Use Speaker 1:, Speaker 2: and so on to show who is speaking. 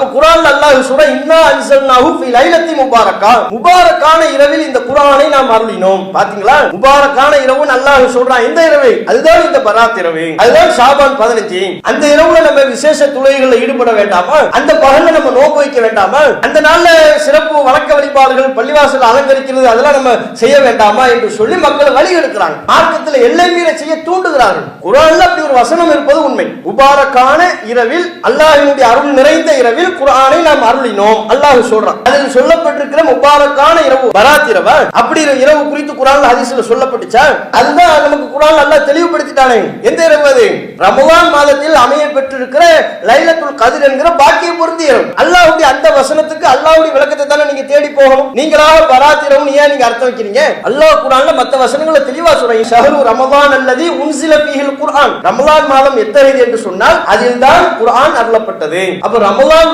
Speaker 1: அப்ப குரான் அல்லாஹ் சொல்ற இன்னா அன்சல்னாஹு ஃபி லைலத்தி முபாரக்கா? முபாரக்கான இரவில் இந்த குரானை நாம் அருளினோம். பாத்தீங்களா? முபாரக்கான இரவு அல்லாஹ் சொல்றான் இந்த இரவு? அதுதான் இந்த பராத் இரவு. அதுதான் ஷாபான் பதினஞ்சு. அந்த இரவுல நம்ம விசேஷ துளைகளில் ஈடுபட வேண்டாமா? அந்த பகல்ல நம்ம நோக்கு வைக்க வேண்டாமா? அந்த நாள்ல சிறப்பு வழக்க வழிபாடுகள் பள்ளிவாசல் அலங்கரிக்கிறது அதெல்லாம் நம்ம செய்ய வேண்டாமா என்று சொல்லி மக்களை வழி எடுக்கிறாங்க. மார்க்கத்தில் எல்லை மீற செய்ய தூண்டுகிறார்கள். குரான்ல அப்படி ஒரு வசனம் இருப்பது உண்மை. முபாரக்கான இரவில் அல்லாஹினுடைய அருள் நிறைந்த இரவில் குர்ஆனை நாம் அருளினோம். அல்லாஹ் சொல்றான். அதில் சொல்லப்பட்டிருக்கிற முபாரக்கான இரவு பராத் இரவா. அப்படி இரவு குறித்து குரான் ஹதீஸ்ல சொல்லப்பட்டுச்சா? அதுதான் நமக்கு குரான் நல்லா தெளிவுபடுத்திட்டானே. எந்த இரவு அது? ரமலான் மாதத்தில் அமைய பெற்றிருக்கிற லைலத்துல் கதிர் என்கிற பாக்கிய பொருந்திய இரவு. அல்லாஹ்வுடைய அந்த வசனத்துக்கு அல்லாஹ்வுடைய விளக்கத்தை தானே நீங்க தேடி போகணும். நீங்களாக பராத் இரவுன்னு ஏன் நீங்க அர்த்தம் வைக்கிறீங்க? அல்லாஹ் குரான்ல மத்த வசனங்களை தெளிவா சொல்றீங்க ஷஹரு ரமலான் அல்லது உன்சில பீஹில் குர்ஆன். ரமலான் மாதம் எத்தனை என்று சொன்னால் அதில் தான் குர்ஆன் அருளப்பட்டது. அப்ப ரமலான்